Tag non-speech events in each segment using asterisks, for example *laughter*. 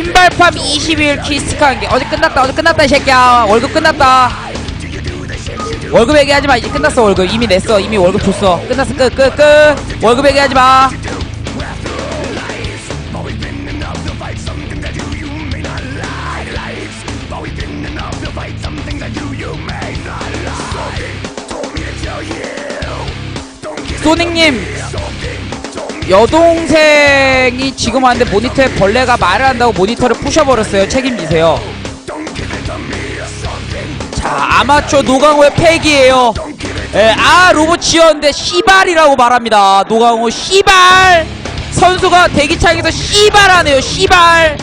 신발팜 21 키스카 한개 어제 끝났다 어제 끝났다 이 새끼야. 월급 끝났다. 월급 얘기하지 마. 이제 끝났어 월급. 이미 냈어. 이미 월급 줬어. 끝났어. 끝 끝 끝. 월급 얘기하지 마. 소닉님 여동생이 지금 왔는데 모니터에 벌레가 말을 한다고 모니터를 부셔버렸어요. 책임지세요. 자 아마추어 노강호의 팩이에요. 예, 아 로봇 지었는데 씨발이라고 말합니다. 노강호 씨발! 선수가 대기창에서 씨발하네요 씨발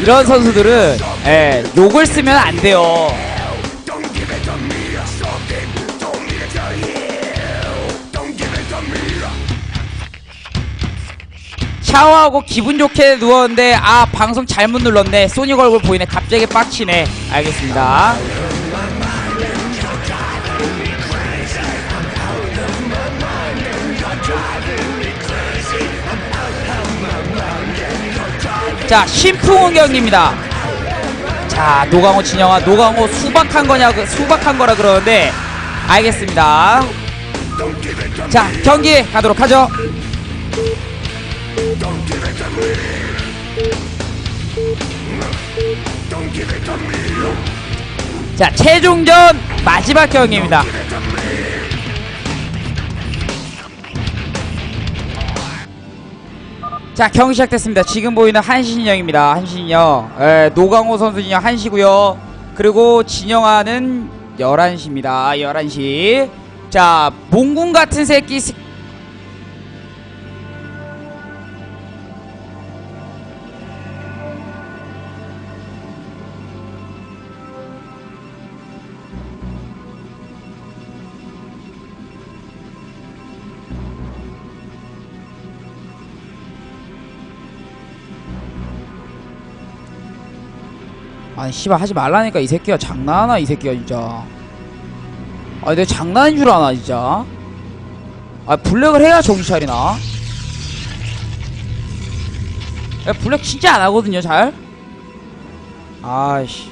이런 선수들은 예, 욕을 쓰면 안 돼요. 샤워하고 기분 좋게 누웠는데 아 방송 잘못 눌렀네. 소닉 얼굴 보이네. 갑자기 빡치네. 알겠습니다 자 신풍훈 경기입니다. 자 노강호 진영아 노강호 수박한 거냐 그 수박한 거라 그러는데 알겠습니다. 자 경기 가도록 하죠. 자 최종전 마지막 경기입니다 자 경기 시작됐습니다. 지금 보이는 한신영입니다. 한신영 에, 노강호 선수 진영 한시고요. 그리고 진영아는 11시입니다. 11시. 자 몽군 같은 새끼 아니 씨발 하지 말라니까 이 새끼가 장난하나 이 새끼가 진짜. 아니 내가 장난인 줄 아나 진짜? 아 블랙을 해야 정신 차리나? 야 블랙 진짜 안 하거든요 잘? 아이씨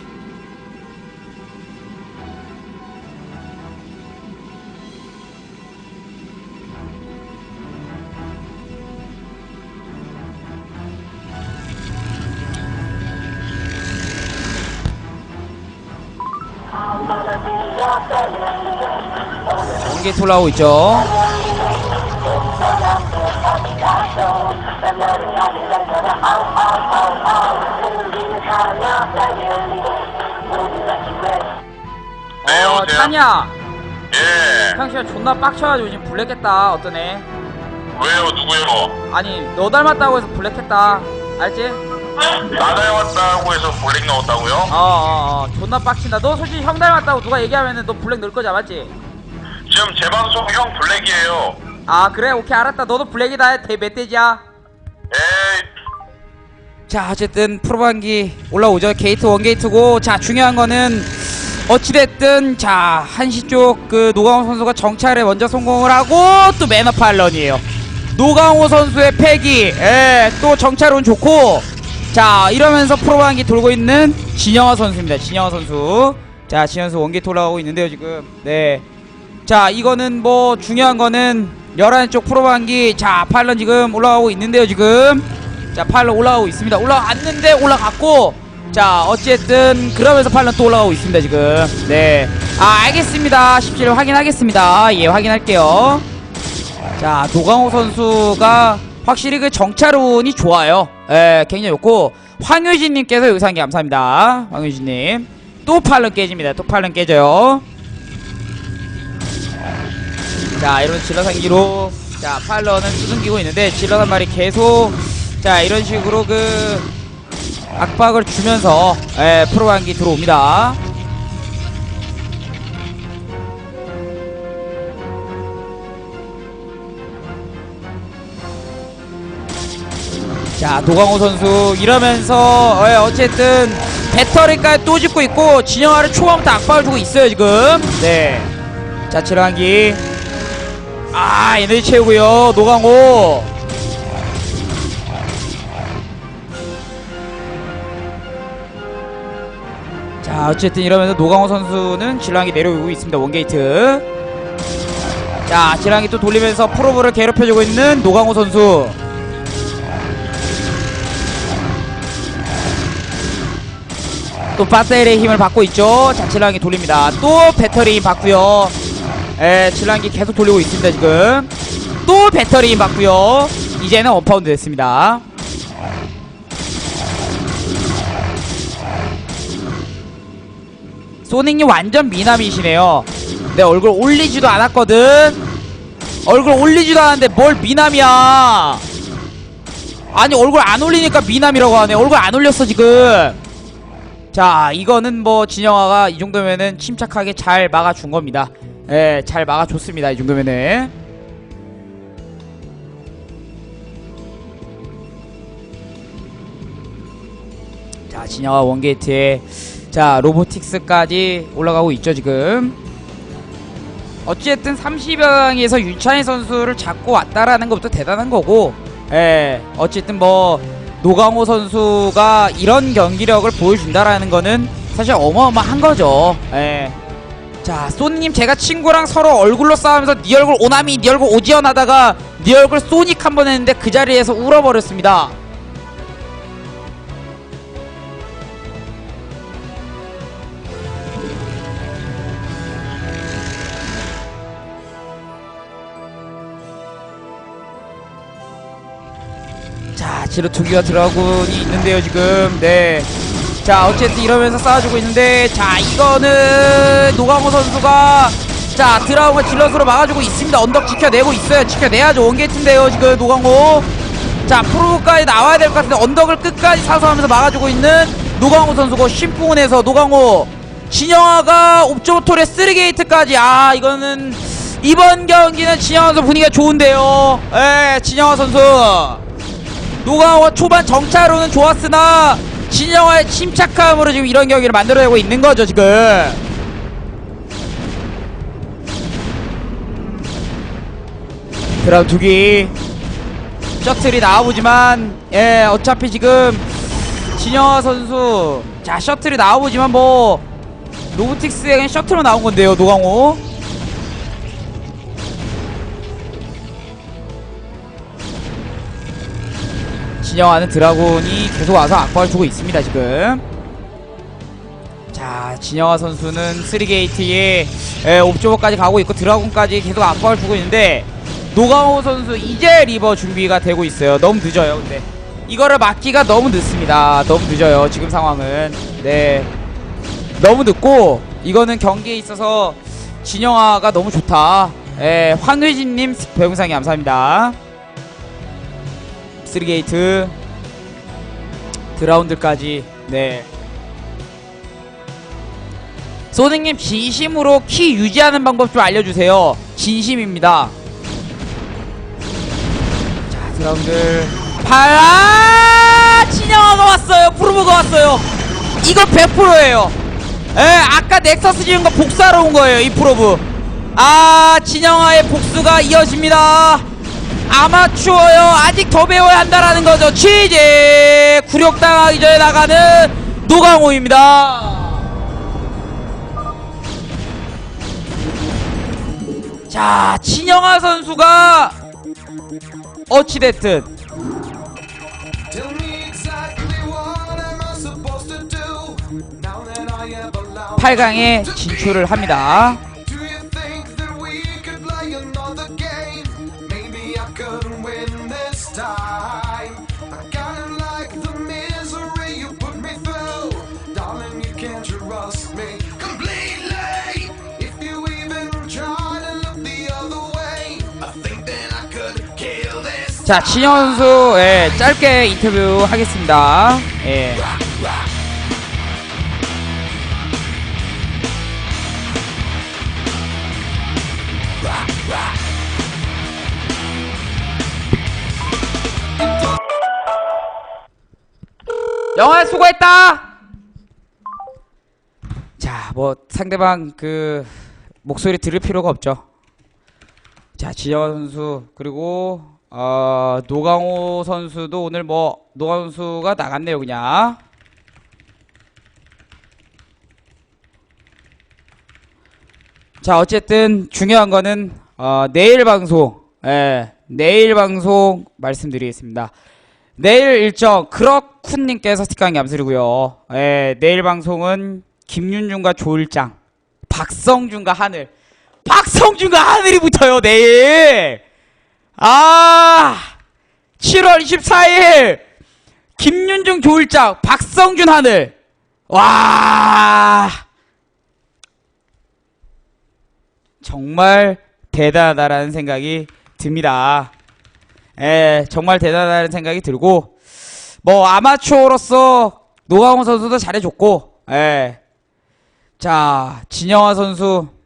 연계 올라오고 있죠 네, 어 여보세요? 타냐 예. 평시에 존나 빡쳐가지고 지금 블랙했다 어떠네 왜요? 누구요? 아니 너 닮았다고 해서 블랙했다 알지? 나 닮았다고 해서 블랙 나왔다고요? 어 어 어 존나 빡친다 너 솔직히 형 닮았다고 누가 얘기하면은 너 블랙 넣을 거지 맞지? 지금 제 방송 형 블랙이에요. 아 그래? 오케이 알았다. 너도 블랙이다. 대 멧돼지야. 에이, 자 어쨌든 프로반기 올라오죠. 게이트 원 게이트고. 자 중요한 거는 어찌됐든 자 한시 쪽 그 노강호 선수가 정찰에 먼저 성공을 하고 또 매너 팔런이에요. 노강호 선수의 패기. 예, 또 정찰운 좋고. 자 이러면서 프로반기 돌고 있는 진영화 선수입니다. 진영화 선수. 자 진영화 선수 원게이트 올라가고 있는데요 지금. 네 자 이거는 뭐 중요한 거는 11쪽 프로반기. 자 팔런 지금 올라가고 있는데요 지금. 자 팔런 올라가고 있습니다. 올라갔는데 올라갔고. 자 어쨌든 그러면서 팔런 또 올라가고 있습니다 지금. 네 아 알겠습니다. 17일 확인하겠습니다. 예 확인할게요. 자 노강호 선수가 확실히 그 정찰운이 좋아요. 예 굉장히 좋고. 황효진님께서 여기서 한 게 감사합니다. 황효진님. 또 팔런 깨집니다. 또 팔런 깨져요 자 이런 질러 상기로. 자 팔러는 수승기고 있는데 질러산 말이 계속 자 이런 식으로 그 악박을 주면서 예, 프로반기 들어옵니다. 자 도광호 선수 이러면서 예, 어쨌든 배터리까지 또 짚고 있고 진영아를 초반부터 악박을 주고 있어요 지금. 네자 질러 한기. 아 에너지 채우고요. 노강호. 자 어쨌든 이러면서 노강호 선수는 질랑이 내려오고 있습니다 원게이트. 자 질랑이 또 돌리면서 프로브를 괴롭혀주고 있는 노강호 선수. 또 파셀의 힘을 받고 있죠. 자 질랑이 돌립니다. 또 배터리 힘 받고요 에 질랑이 계속 돌리고 있습니다 지금 또 배터리 힘 받고요 이제는 원파운드 됐습니다 소닉님 완전 미남이시네요. 내 얼굴 올리지도 않았거든. 얼굴 올리지도 않았는데 뭘 미남이야. 아니 얼굴 안 올리니까 미남이라고 하네. 얼굴 안 올렸어 지금. 자 이거는 뭐 진영아가 이 정도면은 침착하게 잘 막아준 겁니다. 예, 잘 막아줬습니다. 이 정도면은. 자 진영아 원게이트에 자 로보틱스까지 올라가고 있죠 지금 어쨌든 30여강에서 윤찬희 선수를 잡고 왔다라는 것부터 대단한 거고 예 어쨌든 뭐 노강호 선수가 이런 경기력을 보여준다라는 거는 사실 어마어마한 거죠 예. 자 소니님 제가 친구랑 서로 얼굴로 싸우면서 네 얼굴 오나미 네 얼굴 오지연 하다가 네 얼굴 소닉 한 번 했는데 그 자리에서 울어버렸습니다 자, 지로 두기가 드라군이 있는데요, 지금. 네. 자, 어쨌든 이러면서 쌓아주고 있는데, 자, 이거는 노강호 선수가 자, 드라군을 질럿으로 막아주고 있습니다. 언덕 지켜내고 있어요. 지켜내야죠. 원게이트인데요, 지금 노강호. 자, 프로까지 나와야 될 것 같은데, 언덕을 끝까지 사서하면서 막아주고 있는 노강호 선수고, 심풍은에서 노강호. 진영아가 옵조토레 3게이트까지. 아, 이거는 이번 경기는 진영아 선수 분위기가 좋은데요. 예, 진영아 선수. 노강호가 초반 정찰로는 좋았으나 진영화의 침착함으로 지금 이런 경기를 만들어내고 있는 거죠 지금. 드라운 두기. 셔틀이 나와보지만 예 어차피 지금 진영화 선수 자 셔틀이 나와보지만 뭐 로보틱스에겐 셔틀로 나온 건데요 노강호 진영하는 드라곤이 계속 와서 악박을 주고 있습니다 지금. 자 진영아 선수는 3게이트에 에, 옵저버까지 가고 있고 드라곤까지 계속 압박을 주고 있는데 노강호 선수 이제 리버 준비가 되고 있어요. 너무 늦어요 근데. 이거를 막기가 너무 늦습니다. 너무 늦어요 지금 상황은. 네. 너무 늦고 이거는 경기에 있어서 진영아가 너무 좋다. 예, 황의진님 배웅상이 감사합니다. 3게이트 드라운드까지 네. 소닉님 진심으로 키 유지하는 방법 좀 알려주세요. 진심입니다. 자 드라운드. 팔아! 진영아가 왔어요. 프로브가 왔어요. 이거 100%예요. 에 아까 넥서스 지은 거 복사하러 온 거예요 이 프로브. 아 진영아의 복수가 이어집니다 아마추어요 아직 더 배워야 한다라는 거죠. 취재 굴욕당하기 전에 나가는 노강호입니다. 자 진영아 선수가 어찌됐든 Tell me exactly what am I supposed to do now that I have allowed 8강에 진출을 합니다 자 선수 예, 짧게 인터뷰 하겠습니다 예. 영화 수고했다. 자, 뭐 상대방 그 목소리 들을 필요가 없죠. 자, 지현 선수 그리고 어, 노강호 선수도 오늘 뭐 노강호 선수가 나갔네요, 그냥. 자, 어쨌든 중요한 거는 어, 내일 방송, 예, 내일 방송 말씀드리겠습니다. 내일 일정 크럭쿤님께서 스티커 감사드리고요. 예, 내일 방송은 김윤중과 조일장, 박성준과 하늘, 박성준과 하늘이 붙어요 내일. 아, 7월 24일 김윤중 조일장, 박성준 하늘. 와. 정말 대단하다라는 생각이 듭니다. 예, 정말 대단하다는 생각이 들고, 뭐, 아마추어로서 노강호 선수도 잘해줬고, 예. 자, 진영화 선수.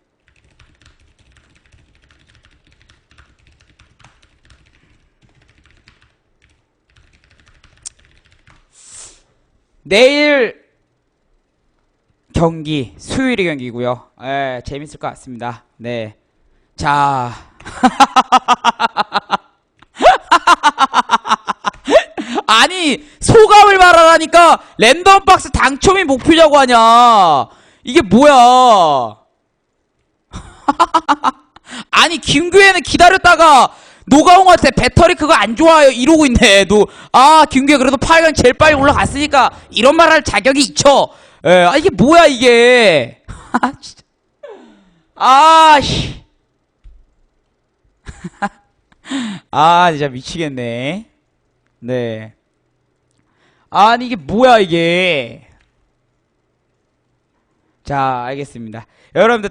내일 경기, 수요일의 경기고요. 예, 재밌을 것 같습니다. 네. 자. *laughs* 아니, 소감을 말하라니까 랜덤 박스 당첨이 목표냐고 하냐. 이게 뭐야. *laughs* 아니, 김규혜는 기다렸다가 노가홍한테 배터리 그거 안 좋아요 이러고 있네. 노, 아, 김규혜 그래도 8강 제일 빨리 올라갔으니까 이런 말 할 자격이 있죠. 예, 아, 이게 뭐야, 이게. *laughs* 아, 진짜. 아, 씨. *laughs* 아, 진짜 미치겠네. 네. 아니, 이게 뭐야, 이게. 자, 알겠습니다. 여러분들,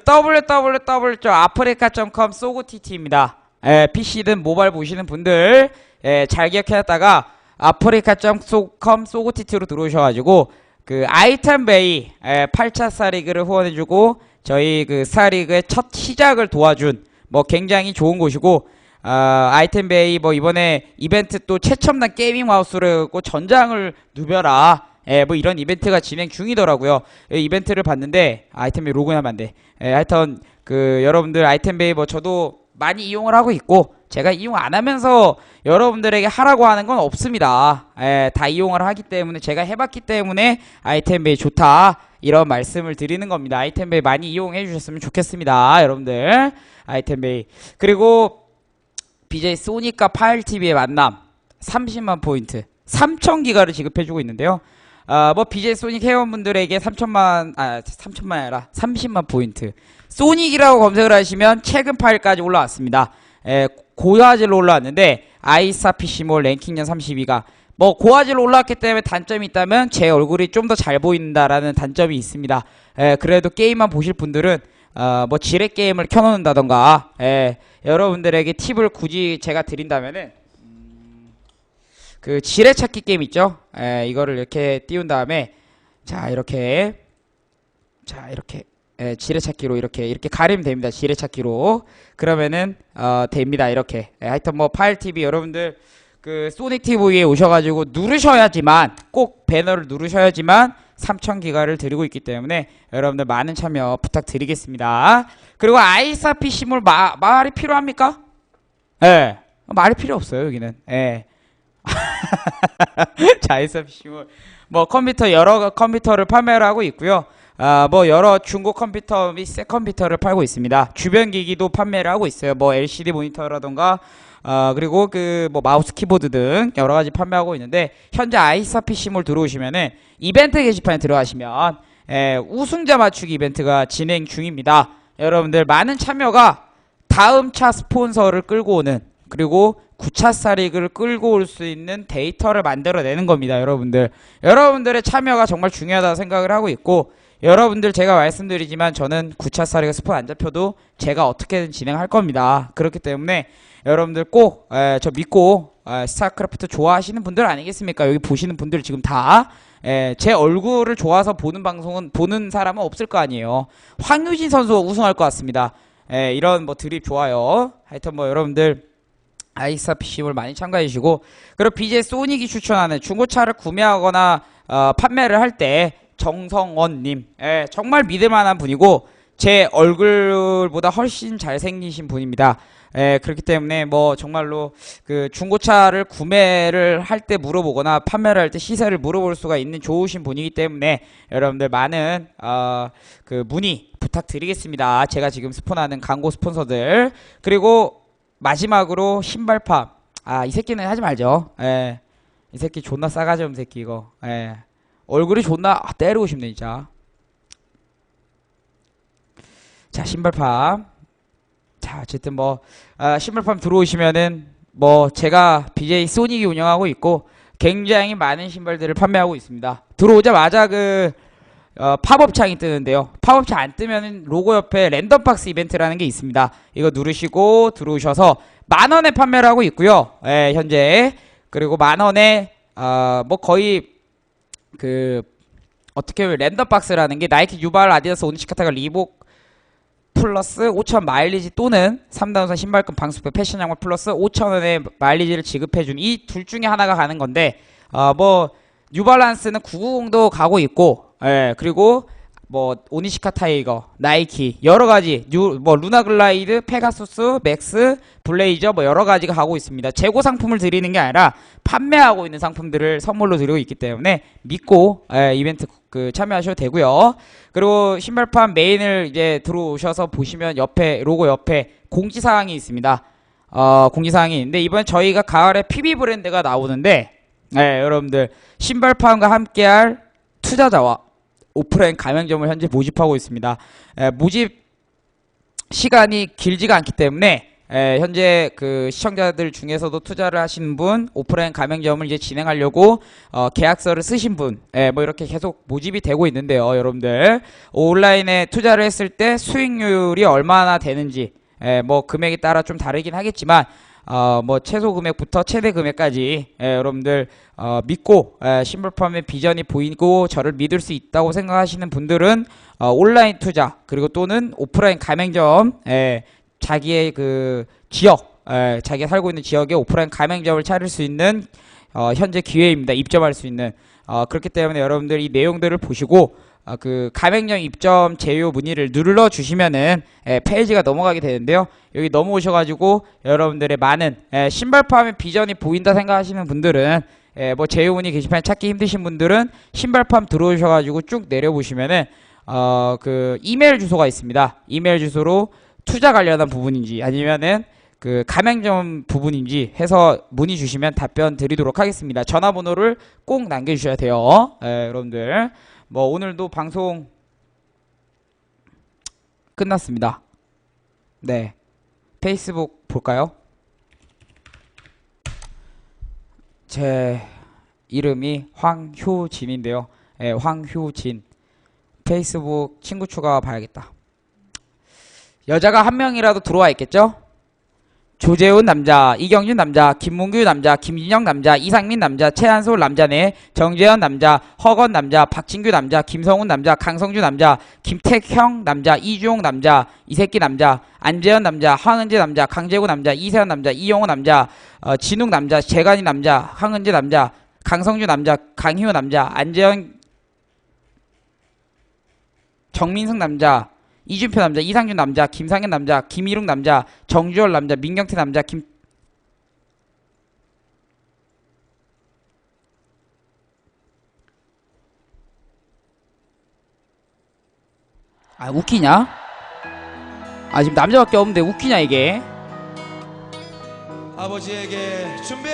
www.africa.com 소고TT입니다. 예, PC든 모바일 보시는 분들, 예, 잘 기억해놨다가, africa.com 소고TT로 들어오셔가지고, 그, 아이템베이, 예, 8차 스타리그를 후원해주고, 저희 그 스타리그의 첫 시작을 도와준, 뭐, 굉장히 좋은 곳이고, 아, 아이템베이 뭐 이번에 이벤트 또 최첨단 게이밍 마우스를 고 전장을 누벼라. 예, 뭐 이런 이벤트가 진행 중이더라고요. 이 이벤트를 봤는데 아이템베이 로그인하면 안 돼. 예, 하여튼 그 여러분들 아이템베이 뭐 저도 많이 이용을 하고 있고 제가 이용 안 하면서 여러분들에게 하라고 하는 건 없습니다. 예, 다 이용을 하기 때문에 제가 해봤기 때문에 아이템 베이 좋다. 이런 말씀을 드리는 겁니다. 아이템 베이 많이 이용해 주셨으면 좋겠습니다. 여러분들. 아이템 베이. 그리고 BJ 소니까 파일 TV의 만남 30만 포인트 3천 기가를 지급해 주고 있는데요. 아, 뭐 BJ 소닉 회원분들에게 3천만 아 3천만이 아니라 30만 포인트. 소닉이라고 검색을 하시면 최근 파일까지 올라왔습니다. 에, 고화질로 올라왔는데 아이사 PC몰 랭킹년 32가 뭐 고화질로 올라왔기 때문에 단점이 있다면 제 얼굴이 좀 더 잘 보인다라는 단점이 있습니다. 에, 그래도 게임만 보실 분들은 어, 뭐 지뢰 게임을 켜놓는다던가 예, 여러분들에게 팁을 굳이 제가 드린다면은 음, 그 지뢰 찾기 게임 있죠? 예, 이거를 이렇게 띄운 다음에 자 이렇게 자 이렇게 예, 지뢰 찾기로 이렇게 이렇게 가리면 됩니다. 지뢰 찾기로 그러면은 어, 됩니다. 이렇게 예, 하여튼 뭐 파일 TV 여러분들 그 소닉 TV에 오셔가지고 누르셔야지만 꼭 배너를 누르셔야지만 3,000기가를 드리고 있기 때문에 여러분들 많은 참여 부탁드리겠습니다. 그리고 아이사 PC몰 마, 말이 필요합니까? 예. 네. 말이 필요 없어요, 여기는. 예. 자, 아이사 PC몰. 뭐 컴퓨터 여러 컴퓨터를 판매를 하고 있고요. 아, 뭐 여러 중고 컴퓨터 및 새 컴퓨터를 팔고 있습니다. 주변 기기도 판매를 하고 있어요. 뭐 LCD 모니터라던가 아, 그리고 그 뭐 마우스 키보드 등 여러 가지 판매하고 있는데 현재 아이사 PC몰 들어오시면은 이벤트 게시판에 들어가시면 에, 우승자 맞추기 이벤트가 진행 중입니다. 여러분들 많은 참여가 다음 차 스폰서를 끌고 오는 그리고 9차 스타리그를 끌고 올 수 있는 데이터를 만들어내는 겁니다. 여러분들 여러분들의 참여가 정말 중요하다 생각을 하고 있고 여러분들 제가 말씀드리지만 저는 9차 스타리그 스폰 안 잡혀도 제가 어떻게든 진행할 겁니다. 그렇기 때문에 여러분들 꼭 저 믿고 에, 스타크래프트 좋아하시는 분들 아니겠습니까? 여기 보시는 분들 지금 다제 얼굴을 좋아서 보는 방송은 보는 사람은 없을 거 아니에요. 황유진 선수 우승할 것 같습니다. 에, 이런 뭐 드립 좋아요. 하여튼 뭐 여러분들 아이사 PC몰 많이 참가해 주시고 그리고 BJ 소닉이 추천하는 중고차를 구매하거나 어, 판매를 할 때 정성원님 예, 정말 믿을만한 분이고 제 얼굴보다 훨씬 잘생기신 분입니다. 예, 그렇기 때문에 뭐 정말로 그 중고차를 구매를 할 때 물어보거나 판매를 할 때 시세를 물어볼 수가 있는 좋으신 분이기 때문에 여러분들 많은 어, 그 문의 부탁드리겠습니다. 제가 지금 스폰하는 광고 스폰서들 그리고 마지막으로 신발팝 아 이 새끼는 하지 말죠. 예, 이 새끼 존나 싸가지 없는 새끼 이거. 예, 얼굴이 존나 아, 때리고 싶네 진짜. 자 신발팝 자 어쨌든 뭐 아, 신발팜 들어오시면은 뭐 제가 BJ 소닉이 운영하고 있고 굉장히 많은 신발들을 판매하고 있습니다. 들어오자마자 그 어, 팝업 창이 뜨는데요. 팝업 창 안 뜨면은 로고 옆에 랜덤 박스 이벤트라는 게 있습니다. 이거 누르시고 들어오셔서 만 원에 판매를 하고 있고요. 예, 현재 그리고 만 원에 어, 뭐 거의 그 어떻게 보면 랜덤 박스라는 게 나이키, 유발, 아디다스, 오니시카타가 리복 플러스 5천 마일리지 또는 3단선 신발끈 방수표 패션 양말 플러스 5천 원의 마일리지를 지급해준 이 둘 중에 하나가 가는 건데 어 뭐 뉴발란스는 990도 가고 있고 예 그리고 뭐 오니시카 타이거 나이키 여러 가지 뉴 뭐 루나 글라이드 페가수스 맥스 블레이저 뭐 여러 가지가 가고 있습니다 재고 상품을 드리는 게 아니라 판매하고 있는 상품들을 선물로 드리고 있기 때문에 믿고 예, 이벤트 그 참여하셔도 되고요 그리고 신발판 메인을 이제 들어오셔서 보시면 옆에 로고 옆에 공지사항이 있습니다. 어, 공지사항이 있는데 이번 저희가 가을에 PB 브랜드가 나오는데 네, 여러분들 신발판과 함께할 투자자와 오프라인 가맹점을 현재 모집하고 있습니다. 에, 모집 시간이 길지가 않기 때문에 에, 현재 그 시청자들 중에서도 투자를 하신 분, 오프라인 가맹점을 이제 진행하려고 어, 계약서를 쓰신 분, 에, 뭐 이렇게 계속 모집이 되고 있는데요, 여러분들 온라인에 투자를 했을 때 수익률이 얼마나 되는지, 에, 뭐 금액에 따라 좀 다르긴 하겠지만. 어, 뭐 최소 금액부터 최대 금액까지 에, 여러분들 어, 믿고 에, 신발팜의 비전이 보이고 저를 믿을 수 있다고 생각하시는 분들은 어, 온라인 투자 그리고 또는 오프라인 가맹점 에, 자기의 그 지역, 에, 자기가 살고 있는 지역에 오프라인 가맹점을 차릴 수 있는 어, 현재 기회입니다. 입점할 수 있는. 어, 그렇기 때문에 여러분들 이 내용들을 보시고 어, 그 가맹점 입점 제휴 문의를 눌러 주시면은 에, 페이지가 넘어가게 되는데요. 여기 넘어오셔가지고 여러분들의 많은 에, 신발 파면 비전이 보인다 생각하시는 분들은 에, 뭐 제휴 문의 게시판 찾기 힘드신 분들은 신발팜 들어오셔가지고 쭉 내려보시면은 어 그 이메일 주소가 있습니다. 이메일 주소로 투자 관련한 부분인지 아니면은 그 가맹점 부분인지 해서 문의 주시면 답변 드리도록 하겠습니다. 전화번호를 꼭 남겨주셔야 돼요. 예, 여러분들 뭐 오늘도 방송 끝났습니다. 네, 페이스북 볼까요? 제 이름이 황효진인데요. 예, 황효진. 페이스북 친구 추가 봐야겠다. 여자가 한 명이라도 들어와 있겠죠? 조재훈 남자, 이경준 남자, 김문규 남자, 김진영 남자, 이상민 남자, 최한솔 남자네, 정재현 남자, 허건 남자, 박진규 남자, 김성훈 남자, 강성주 남자, 김택형 남자, 이주용 남자, 이새끼 남자, 안재현 남자, 황은재 남자, 강재구 남자, 이세현 남자, 이용호 남자, 어, 진욱 남자, 재관이 남자, 황은재 남자, 강성주 남자, 강희호 남자, 안재현 정민승 남자, 이준표 남자, 이상준 남자, 김상현 남자, 김일웅 남자, 정주열 남자, 민경태 남자, 김 아, 웃기냐? 아, 지금 남자밖에 없는데 웃기냐, 이게? 아버지에게 준비